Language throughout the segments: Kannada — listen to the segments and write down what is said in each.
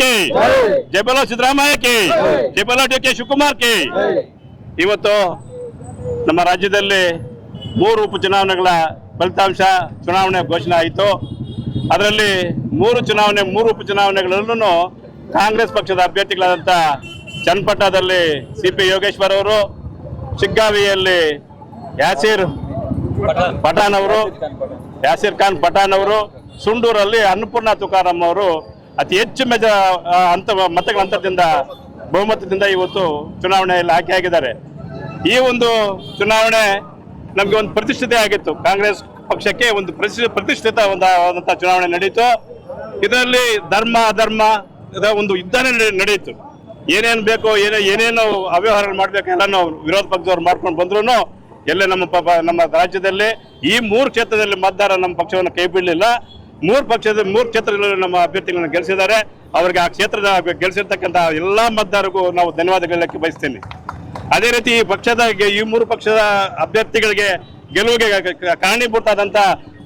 ಕೆ. ಜೈ. ಬಲೋ Siddaramaiah K. Jayapala D K Shivakumar K. ಇವತ್ತು ನಮ್ಮ ರಾಜ್ಯದಲ್ಲಿ ಮೂರು ಉಪಚುನಾವಣೆಗಳ ಫಲಿತಾಂಶ ಚುನಾವಣೆ ಘೋಷಣೆ ಆಯಿತು. ಅದರಲ್ಲಿ ಮೂರು ಚುನಾವಣೆ ಮೂರು ಉಪಚುನಾವಣೆಗಳಲ್ಲೂ ಕಾಂಗ್ರೆಸ್ ಪಕ್ಷದ ಅಭ್ಯರ್ಥಿಗಳಾದಂಥ ಚನ್ನಪಟ್ಟಣದಲ್ಲಿ ಸಿ ಪಿ ಯೋಗೇಶ್ವರ್ ಅವರು ಶಿಗ್ಗಾವಿಯಲ್ಲಿ ಯಾಸೀರ್ ಪಠಾಣ್ ಅವರು ಯಾಸೀರ್ ಖಾನ್ ಪಠಾಣ್ ಅವರು ಸುಂಡೂರಲ್ಲಿ ಅನ್ನಪೂರ್ಣ ತುಕಾರಾಮ್ ಅವರು ಅತಿ ಹೆಚ್ಚು ಮೆಜ ಅಂತ ಮತಗಳ ಅಂತರದಿಂದ ಬಹುಮತದಿಂದ ಇವತ್ತು ಚುನಾವಣೆಯಲ್ಲಿ ಆಯ್ಕೆ ಆಗಿದ್ದಾರೆ. ಈ ಒಂದು ಚುನಾವಣೆ ನಮಗೆ ಒಂದು ಪ್ರತಿಷ್ಠಿತ ಆಗಿತ್ತು. ಕಾಂಗ್ರೆಸ್ ಪಕ್ಷಕ್ಕೆ ಒಂದು ಪ್ರತಿ ಪ್ರತಿಷ್ಠಿತ ಒಂದು ಆದಂಥ ಚುನಾವಣೆ ನಡೆಯಿತು ಇದರಲ್ಲಿ ಧರ್ಮ, ಅಧರ್ಮ ಒಂದು ಯುದ್ಧನೇ ನಡೆ- ನಡೆಯಿತು. ಏನೇನು ಬೇಕೋ, ಏನೇ ಏನೇನು ಅವ್ಯವಹಾರ ಮಾಡಬೇಕು ಎಲ್ಲನೂ ವಿರೋಧ ಪಕ್ಷದವ್ರು ಮಾಡ್ಕೊಂಡು ಬಂದ್ರು ಎಲ್ಲೇ ನಮ್ಮ ನಮ್ಮ ರಾಜ್ಯದಲ್ಲಿ ಈ ಮೂರು ಕ್ಷೇತ್ರದಲ್ಲಿ ಮತದಾರ ನಮ್ಮ ಪಕ್ಷವನ್ನು ಕೈ ಬಿಡಲಿಲ್ಲ ಮೂರು ಪಕ್ಷದ ಮೂರು ಕ್ಷೇತ್ರಗಳಲ್ಲಿ ನಮ್ಮ ಅಭ್ಯರ್ಥಿಗಳನ್ನು ಗೆಲ್ಲಿಸಿದ್ದಾರೆ. ಅವರಿಗೆ ಆ ಕ್ಷೇತ್ರದ ಗೆಲ್ಲಿಸಿರ್ತಕ್ಕಂಥ ಎಲ್ಲ ಮತದಾರರಿಗೂ ನಾವು ಧನ್ಯವಾದ ಹೇಳಕ್ಕೆ ಬಯಸ್ತೇನೆ. ಅದೇ ರೀತಿ ಈ ಪಕ್ಷದ ಈ ಮೂರು ಪಕ್ಷದ ಅಭ್ಯರ್ಥಿಗಳಿಗೆ ಗೆಲುವಿಗೆ ಕ- ಕ-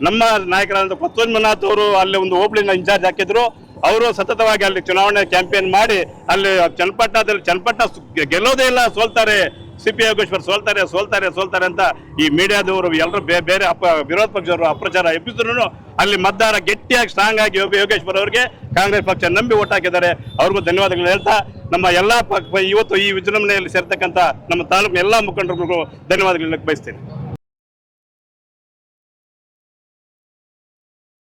ನಮ್ಮ ನಾಯಕರಾದಂಥ ಪತ್ವನ್ ಮನಾಥ್ ಅವರು ಅಲ್ಲಿ ಒಂದು ಹೋಬಳಿನ ಇನ್ಚಾರ್ಜ್ ಹಾಕಿದ್ರು. ಅವರು ಸತತವಾಗಿ ಅಲ್ಲಿ ಚುನಾವಣೆ ಕ್ಯಾಂಪೇನ್ ಮಾಡಿ ಅಲ್ಲಿ ಚನ್ನಪಟ್ಟಣದಲ್ಲಿ ಚನ್ನಪಟ್ಟಣ ಗೆಲ್ಲೋದೇ ಇಲ್ಲ, ಸೋಲ್ತಾರೆ. ಸಿ ಪಿ ಯೋಗೇಶ್ವರ್ ಸೋಲ್ತಾರೆ ಸೋಲ್ತಾರೆ ಸೋಲ್ತಾರೆ ಅಂತ ಈ ಮೀಡಿಯಾದವರು ಎಲ್ಲರೂ ಬೇ- ಬೇರೆ ಅಪ ವಿರೋಧ ಪಕ್ಷದವರು ಅಪ್ರಚಾರ ಎಬ್ಬಿಸಿದ್ರು ಅಲ್ಲಿ ಮತದಾರ ಗಟ್ಟಿಯಾಗಿ ಸ್ಟ್ರಾಂಗ್ ಆಗಿ ಯೋಗ ಯೋಗೇಶ್ವರ್ ಅವರಿಗೆ ಕಾಂಗ್ರೆಸ್ ಪಕ್ಷ ನಂಬಿ ಓಟ್ ಹಾಕಿದ್ದಾರೆ. ಅವ್ರಿಗೂ ಧನ್ಯವಾದಗಳು ಹೇಳ್ತಾ, ನಮ್ಮ ಎಲ್ಲಾ ಇವತ್ತು ಈ ವಿಜೃಂಭಣೆಯಲ್ಲಿ ಸೇರ್ತಕ್ಕಂಥ ನಮ್ಮ ತಾಲೂಕಿನ ಎಲ್ಲಾ ಮುಖಂಡರಿಗೂ ಧನ್ಯವಾದಗಳು ಹೇಳಕ್ ಬಯಸ್ತೇನೆ